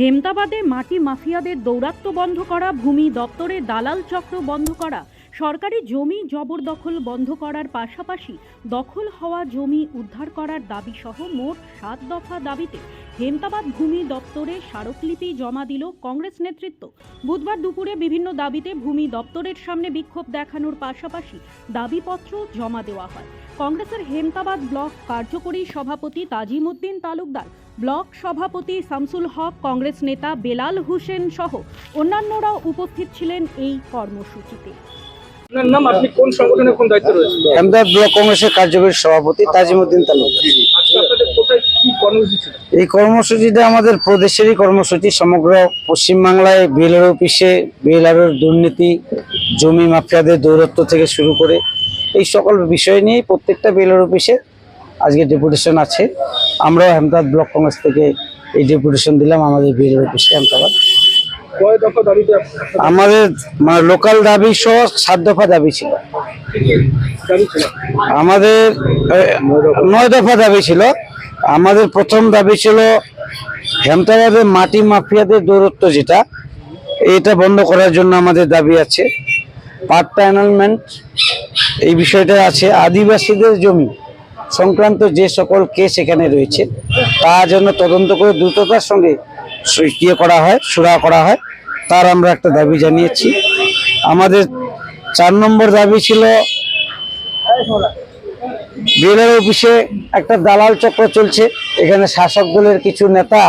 হেমতাবাদে মাটি মাফিয়াদের দৌরাত্ম্য বন্ধ করা, ভূমি দপ্তরে দালাল চক্র বন্ধ করা, সরকারি জমি জবরদখল বন্ধ করার পাশাপাশি দখল হওয়া জমি উদ্ধার করার দাবি সহ মোট সাত দফা দাবিতে হেমতাবাদ ভূমি দপ্তরে স্মারকলিপি জমা দিল কংগ্রেস নেতৃত্ব। বুধবার দুপুরে বিভিন্ন দাবিতে ভূমি দপ্তরের সামনে বিক্ষোভ দেখানোর পাশাপাশি দাবিপত্র জমা দেওয়া হয়। কংগ্রেসের হেমতাবাদ ব্লক কার্যকরী সভাপতি তাজিমুদ্দিন তালুকদার ব্লক সভাপতি শামসুল হক কংগ্রেস নেতা বেলাল হোসেন সহ অন্যান্যরাও উপস্থিত ছিলেন এই কর্মসূচিতে। নাম আপনি কোন সংগঠনে কোন দায়িত্ব রয়েছে আহমেদাবাদ ব্লক কংগ্রেসের কার্যকরী সভাপতি তালুকদার। এই কর্মসূচিটা আমাদের প্রদেশেরই কর্মসূচি সমগ্র পশ্চিমবাংলায় বিএলআর অফিসে বিএলআরের দুর্নীতি জমি মাফিয়াদের দৌরত্ব থেকে শুরু করে এই সকল বিষয় নিয়েই প্রত্যেকটা বিএলআর অফিসে আজকে ডেপুটেশন আছে। আমরাও আহমেদাবাদ ব্লক কংগ্রেস থেকে এই ডেপুটেশন দিলাম আমাদের বিএলআর অফিসে আপনাদের আমাদের মানে লোকাল দাবি সহ সাত দফা দাবি ছিল। আমাদের নয় দফা দাবি ছিল। আমাদের প্রথম দাবি ছিল হেমতাবাদের মাটি মাফিয়াদের দৌরত্ব যেটা এটা বন্ধ করার জন্য আমাদের দাবি আছে। পাট্টা অ্যানালমেন্ট এই বিষয়টা আছে। আদিবাসীদের জমি সংক্রান্ত যে সকল কেস এখানে রয়েছে তার জন্য তদন্ত করে দ্রুততার সঙ্গে ইয়ে করা হয় সুরা করা হয়, তার আমরা একটা দাবি জানিয়েছি। আমাদের চার নম্বর দাবি ছিল, বিএলআর অফিসে একটা দালাল চক্র চলছে, এখানে শাসক দলের কিছু নেতা,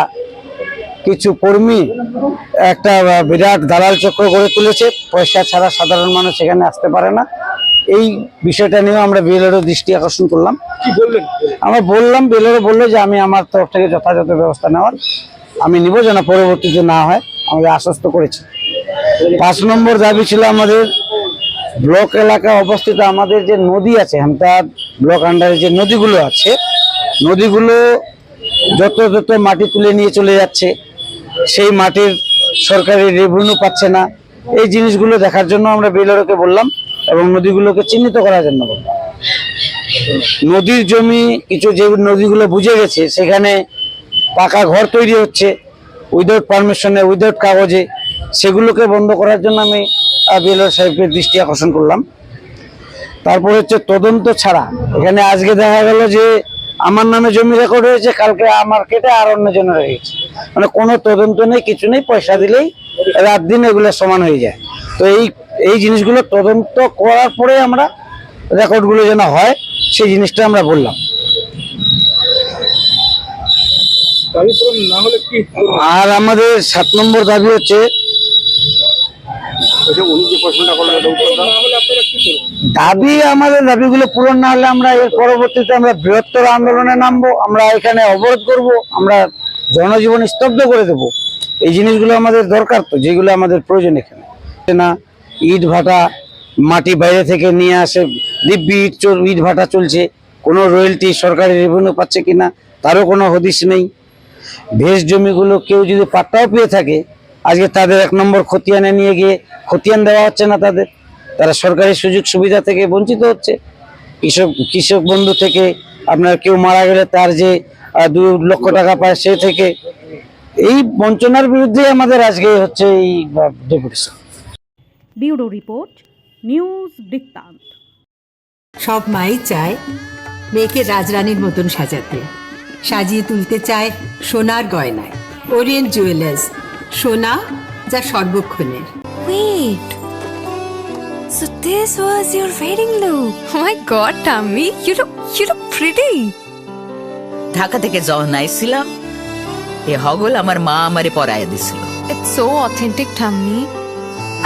কিছু কর্মী একটা বিরাট দালাল চক্র গড়ে তুলেছে, পয়সা ছাড়া সাধারণ মানুষ এখানে আসতে পারে না। এই বিষয়টা নিয়েও আমরা বিএলআরও দৃষ্টি আকর্ষণ করলাম। কি বললেন? আমরা বললাম বিএলআরও বলল যে আমি আমার তরফ থেকে যথাযথ ব্যবস্থা নেওয়ার আমি নিব যেন পরবর্তীতে না হয় আমাদের আশ্বস্ত করেছে। পাঁচ নম্বর দাবি ছিল আমাদের ব্লক এলাকায় অবস্থিত আমাদের যে নদী আছে হামতাদ ব্লক আন্ডারে যে নদীগুলো আছে নদীগুলো যত যত মাটি তুলে নিয়ে চলে যাচ্ছে সেই মাটির সরকারি রেভিনিউ পাচ্ছে না। এই জিনিসগুলো দেখার জন্য আমরা বিএলআরকে বললাম এবং নদীগুলোকে চিহ্নিত করার জন্য। নদীর জমি, কিছু যে নদীগুলো বুঝে গেছে, সেখানে পাকা ঘর তৈরি হচ্ছে উইদাউট পারমিশনে উইদাউট কাগজে। সেগুলোকে বন্ধ করার জন্য আমি বিএলআর সাহেবের দৃষ্টি আকর্ষণ করলাম। তারপর হচ্ছে তদন্ত ছাড়া। এখানে আজকে দেখা গেল যে, আমার নামে জমি রেকর্ড হয়েছে, কালকে আমার কেটে আর অন্য জনের হয়েছে মানে কোনো তদন্ত নেই, কিছু নেই, পয়সা দিলেই রাত দিন এগুলো সমান হয়ে যায়। তো এই এই জিনিসগুলো তদন্ত করার পরে আমরা রেকর্ডগুলো যেন হয় সেই জিনিসটা আমরা বললাম? আর আমাদের সাত নম্বর দাবি হচ্ছে দাবি আমাদের দাবিগুলো পূরণ না হলে আমরা এর পরবর্তীতে আমরা বৃহত্তর আন্দোলনে নামবো আমরা এখানে অবরোধ করব আমরা জনজীবন স্তব্ধ করে দেব। এই জিনিসগুলো আমাদের দরকার তো যেগুলো আমাদের প্রয়োজন এখানে। না ইট ভাটা মাটি বাইরে থেকে নিয়ে আসে, দিব্যি ইট ইট ভাটা চলছে। কোনো রয়্যালটি সরকারি রেভিনিউ পাচ্ছে কিনা, তারও কোনো হদিশ নেই। ভেজ জমিগুলো কেউ যদি পাট্টাও পেয়ে থাকে, আজকে তাদের এক নম্বর খতিয়ানে নিয়ে গিয়ে খতিয়ান দেওয়া হচ্ছে না তাদের। তারা সরকারি সুযোগ সুবিধা থেকে বঞ্চিত হচ্ছে। কৃষক কৃষক বন্ধু থেকে আপনার কেউ মারা গেলে তার যে দু লক্ষ টাকা পায় সে থেকে, এই বঞ্চনার বিরুদ্ধে আমাদের আজকে হচ্ছে এই ডেপুটেশন। ব্যুরো রিপোর্ট নিউজ বৃত্তান্ত সব মাই চায় মেয়েকে রাজরানীর মতন সাজাতে সাজিয়ে তুলতে চায় সোনার গয়নায় ওরিয়েন্ট জুয়েলার্স সোনা যা সর্বক্ষণের Wait. So this was your wedding look. Oh my god, Tammy, you look you look pretty. Dhaka থেকে যখন আইছিলাম এ হগল আমার মা আমারে পরায় দিছিল It's so authentic, Tammy.